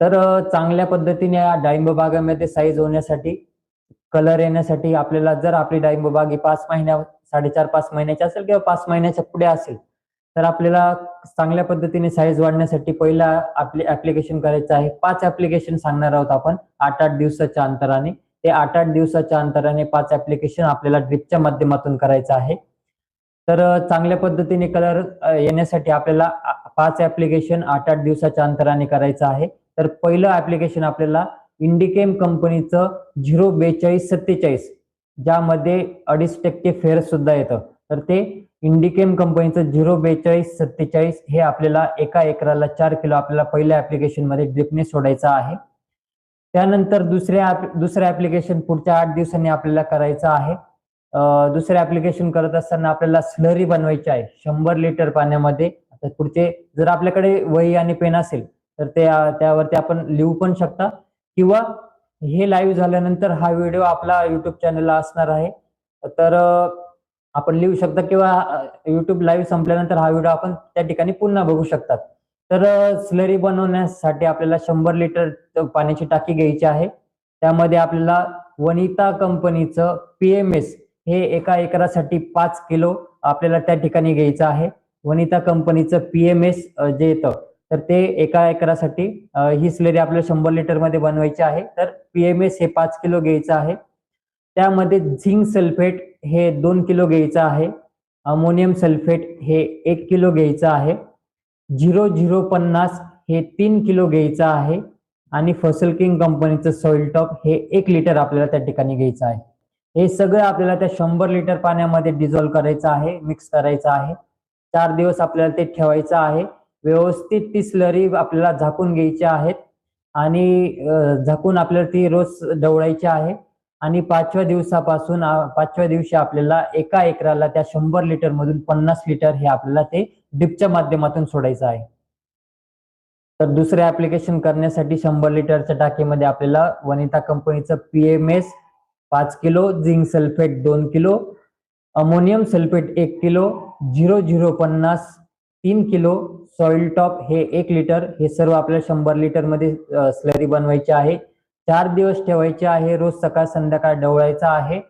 तर चांगल्या पद्धतीने या डाळिंब बागामध्ये साईज होण्यासाठी कलर येण्यासाठी आपल्याला जर आपली डाळिंब बाग ही पाच महिन्या साडेचार पाच महिन्याची असेल किंवा पाच महिन्याच्या पुढे असेल तर आपल्याला चांगल्या पद्धतीने साईज वाढण्यासाठी पहिला आपले ऍप्लिकेशन करायचं आहे. पाच ऍप्लिकेशन सांगणार आहोत आपण आठ आठ दिवसाच्या अंतराने. ते आठ आठ दिवसाच्या अंतराने पाच ऍप्लिकेशन आपल्याला ड्रिपच्या माध्यमातून करायचं आहे. तर चांगल्या पद्धतीने कलर येण्यासाठी आपल्याला पाच ऍप्लिकेशन आठ आठ दिवसाच्या अंतराने करायचं आहे. तर पहिलं ऍप्लिकेशन आपल्याला इंडिकेम कंपनीचं झिरो बेचाळीस सत्तेचाळीस ज्यामध्ये अडीच टक्के फेअर सुद्धा येतं. तर ते इंडिकेम कंपनीचं झिरो बेचाळीस सत्तेचाळीस हे आपल्याला एका एकराला चार किलो आपल्याला पहिल्या ऍप्लिकेशनमध्ये ड्रिपने सोडायचं आहे. त्यानंतर दुसऱ्या दुसरं ऍप्लिकेशन पुढच्या आठ दिवसांनी आपल्याला करायचं आहे. दुसरं ऍप्लिकेशन करत असताना आपल्याला स्लरी बनवायची आहे. शंभर लिटर पाण्यामध्ये. आता पुढचे जर आपल्याकडे वही आणि पेन असेल तर ते त्यावरती आपण लिहू पण शकता. किंवा हे लाईव्ह झाल्यानंतर हा व्हिडिओ आपला युट्यूब चॅनलला असणार आहे. तर आपण लिहू शकता किंवा युट्यूब लाईव्ह संपल्यानंतर हा व्हिडिओ आपण त्या ठिकाणी पुन्हा बघू शकतात. तर स्लरी बनवण्यासाठी आपल्याला शंभर लिटर पाण्याची टाकी घ्यायची आहे. त्यामध्ये आपल्याला वनिता कंपनीचं पीएमएस हे एका एकरासाठी पाच किलो आपल्याला त्या ठिकाणी घ्यायचं आहे. वनिता कंपनीचं पीएमएस जे येतं तर ते एका एकरासाठी ही स्लरी आपल्याला शंभर लिटरमध्ये बनवायची आहे. तर पीएमएस हे पाच किलो घ्यायचं आहे. त्यामध्ये झिंक सल्फेट हे दोन किलो घ्यायचं आहे. अमोनियम सल्फेट हे एक किलो घ्यायचं आहे. झिरो झिरो पन्नास हे तीन किलो घ्यायचं आहे. आणि फसल किंग कंपनीचं सॉइल टॉप हे एक लिटर आपल्याला त्या ठिकाणी घ्यायचं आहे. हे सगळं आपल्याला त्या शंभर लिटर पाण्यामध्ये डिझॉल्व्ह करायचं आहे मिक्स करायचं आहे. चार दिवस आपल्याला ते ठेवायचं आहे. व्यवस्थित ती स्लरी आपल्याला झाकून घ्यायची आहेत. आणि झाकून आपल्याला ती रोज डवळायची आहे. आणि पाचव्या दिवसापासून पाचव्या दिवशी आपल्याला एका एकराला त्या शंभर लिटर मधून पन्नास लिटर हे आपल्याला ते डिपच्या माध्यमातून सोडायचं आहे. तर दुसरे ऍप्लिकेशन करण्यासाठी शंभर लिटरच्या टाकीमध्ये आपल्याला वनिता कंपनीचं पीएमएस पाच किलो झिंक सल्फेट दोन किलो अमोनियम सल्फेट एक किलो झिरो झिरो पन्नास तीन किलो सॉइल टॉप हे एक लिटर हे सर्व आपल्याला शंभर लिटरमध्ये स्लरी बनवायची आहे. चार दिवस ठेवायचे आहे रोज सकाळ संध्याकाळ डवळायचा आहे.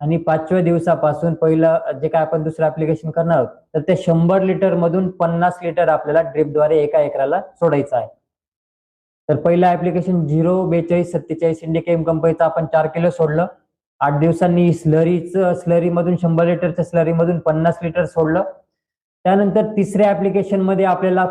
आणि पाचव्या दिवसापासून पहिलं जे काय आपण दुसरं ऍप्लिकेशन करणार आहोत तर ते शंभर लिटर मधून पन्नास लिटर आपल्याला ड्रिपद्वारे एका एकराला सोडायचं आहे. तर पहिलं ऍप्लिकेशन झिरो बेचाळीस सत्तेचाळीस इंडिकेम कंपनीचं आपण चार किलो सोडलं. आठ दिवसांनी स्लरीचं स्लरी मधून शंभर लिटरच्या स्लरी मधून पन्नास लिटर सोडलं. त्यानंतर तिसऱ्या ऍप्लिकेशनमध्ये आपल्याला